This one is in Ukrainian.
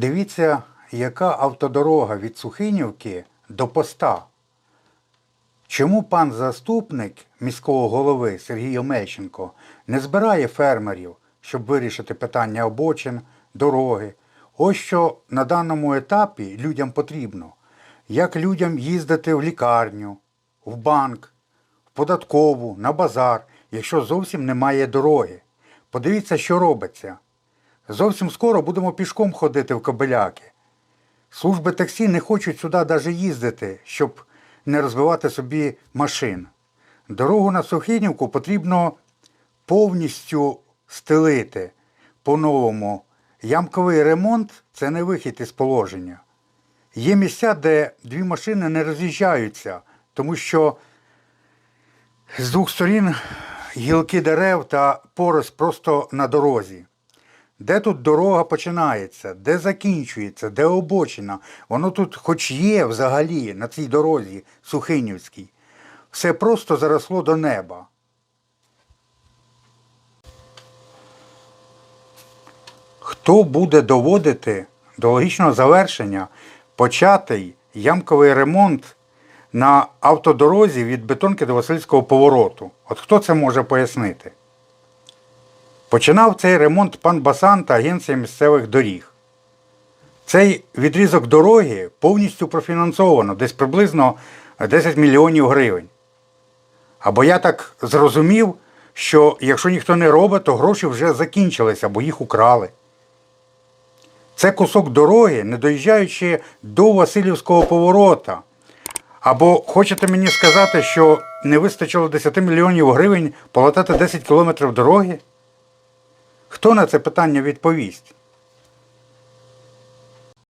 Дивіться, яка автодорога від Сухинівки до поста. Чому пан заступник міського голови Сергій Омельченко не збирає фермерів, щоб вирішити питання обочин, дороги? Ось що на даному етапі людям потрібно. Як людям їздити в лікарню, в банк, в податкову, на базар, якщо зовсім немає дороги. Подивіться, що робиться. Зовсім скоро будемо пішком ходити в Кобиляки. Служби таксі не хочуть сюди навіть їздити, щоб не розбивати собі машин. Дорогу на Сухинівку потрібно повністю стелити по-новому. Ямковий ремонт це не вихід із положення. Є місця, де дві машини не роз'їжджаються, тому що з двох сторін гілки дерев та порость просто на дорозі. Де тут дорога починається, де закінчується, де обочина? Воно тут хоч є взагалі на цій дорозі Сухинівській. Все просто заросло до неба. Хто буде доводити до логічного завершення початий ямковий ремонт на автодорозі від бетонки до Васильського повороту? От хто це може пояснити? Починав цей ремонт пан Басан та Агенція місцевих доріг. Цей відрізок дороги повністю профінансовано, десь приблизно 10 мільйонів гривень. Або я так зрозумів, що якщо ніхто не робить, то гроші вже закінчилися, або їх украли. Це кусок дороги, не доїжджаючи до Васильівського поворота. Або хочете мені сказати, що не вистачило 10 мільйонів гривень полатати 10 кілометрів дороги? Хто на це питання відповість?